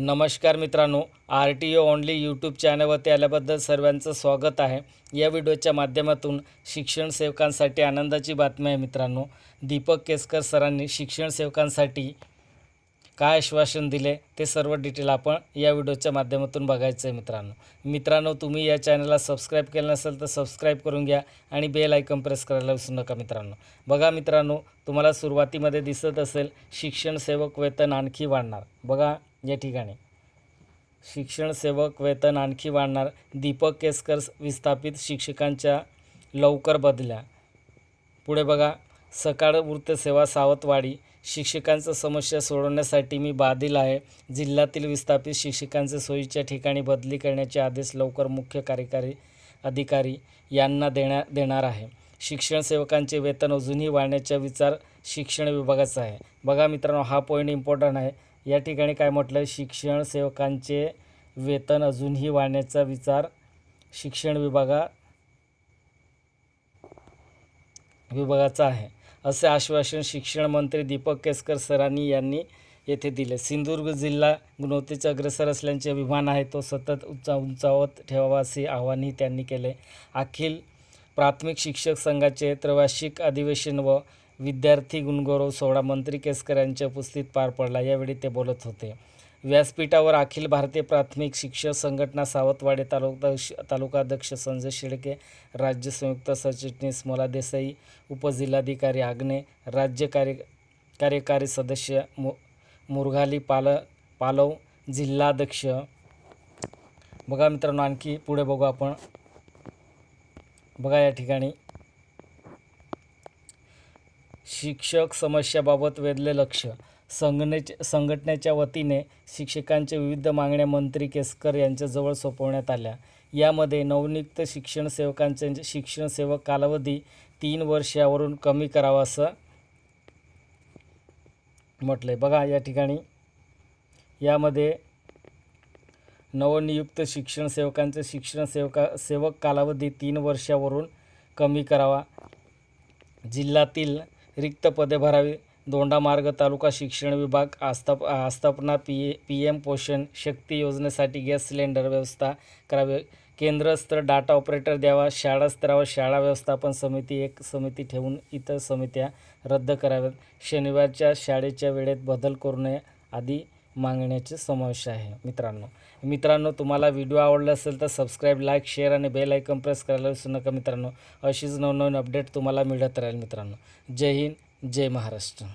नमस्कार मित्रांनो R T O only YouTube चॅनलवरती आल्याबद्दल सर्वांचं स्वागत आहे. या व्हिडिओच्या माध्यमातून शिक्षण सेवकांसाठी आनंदाची बातमी आहे मित्रांनो. दीपक केसकर सरांनी शिक्षण सेवकांसाठी काय आश्वासन दिले ते सर्व डिटेल आपण या व्हिडिओच्या माध्यमातून बघायचं आहे मित्रांनो. मित्रांनो तुम्ही या चॅनलला सबस्क्राईब केलं नसेल तर सबस्क्राईब करून घ्या आणि बेल आयकन प्रेस करायला विसरू नका मित्रांनो. बघा मित्रांनो तुम्हाला सुरुवातीमध्ये दिसत असेल शिक्षण सेवक वेतन आणखी वाढणार. बघा या ठिकाणी. शिक्षण सेवक वेतन आणखी वाढणार. दीपक केसकर विस्थापित शिक्षकांच्या लवकर बदल्या. पुढे बघा. सकाळ वृत्तसेवा सावतवाडी. शिक्षकांचं समस्या सोडवण्यासाठी मी बाधील आहे. जिल्ह्यातील विस्थापित शिक्षकांचे सोयीच्या ठिकाणी बदली करण्याचे आदेश लवकर मुख्य कार्यकारी अधिकारी यांना देण्या देणार आहे. शिक्षण सेवकांचे वेतन अजूनही वाढण्याचा विचार शिक्षण विभागाचा आहे. बघा मित्रांनो हा पॉईंट इम्पॉर्टंट आहे. या ठिकाणी काय म्हटलं शिक्षण सेवकांचे वेतन अजूनही वाढण्याचा विचार शिक्षण विभागा विभागाचा आहे. असे आश्वासन शिक्षण मंत्री दीपक केसकर सरांनी यांनी येथे दिले. सिंधुदुर्ग जिल्हा गुणवत्तेचा अग्रसर असल्याचे अभिमान आहे. तो सतत उंचा उंचावत ठेवावा असे आवाहनही त्यांनी केले. अखिल प्राथमिक शिक्षक संघाचे त्रैवार्षिक अधिवेशन व विद्यार्थी गुणगौरव सोहळा मंत्री केसकर यांच्या उपस्थित पार पडला. यावेळी ते बोलत होते. व्यासपीठावर अखिल भारतीय प्राथमिक शिक्षक संघटना सावतवाडी तालुका तालुकाध्यक्ष संजय शेळके राज्य संयुक्त सरचिटणीस मला देसाई उपजिल्हाधिकारी आग्ने राज्य कार्य कार्यकारी सदस्य मु मुरघाली पाल पालव जिल्हाध्यक्ष. बघा मित्रांनो आणखी पुढे बघू आपण. बघा या ठिकाणी. शिक्षक समस्याबाबत वेधले लक्ष. संघनेच संघटनेच्या वतीने शिक्षकांच्या विविध मागण्या मंत्री केसकर यांच्याजवळ सोपवण्यात आल्या. यामध्ये नवनियुक्त शिक्षण सेवकांचे शिक्षण सेवक कालावधी तीन वर्षावरून कमी करावा असं म्हटलं आहे बघा या ठिकाणी. यामध्ये नवनियुक्त शिक्षण सेवकांचे शिक्षण सेवका सेवक कालावधी तीन वर्षावरून कमी करावा. जिल्ह्यातील रिक्त पदे भरावी. दोंडामार्ग तालुका शिक्षण विभाग आस्थाप आस्थापना पी पी एम पोषण शक्ती योजनेसाठी गॅस सिलेंडर व्यवस्था करावी. केंद्रस्तर डाटा ऑपरेटर द्यावा. शाळा स्तरावर शाळा व्यवस्थापन समिती एक समिती ठेवून इतर समित्या रद्द कराव्यात. शनिवारच्या शाळेच्या वेळेत बदल करू नये. आदी मागण्याचे समावेश आहे मित्रांनो. मित्रांनो तुम्हाला व्हिडिओ आवडला असेल तर सबस्क्राईब लाईक शेअर आणि बेल आयकन प्रेस करायला विसरू नका मित्रांनो. अशीच नवनवीन अपडेट तुम्हाला मिळत राहील मित्रांनो. जय हिंद जय महाराष्ट्र.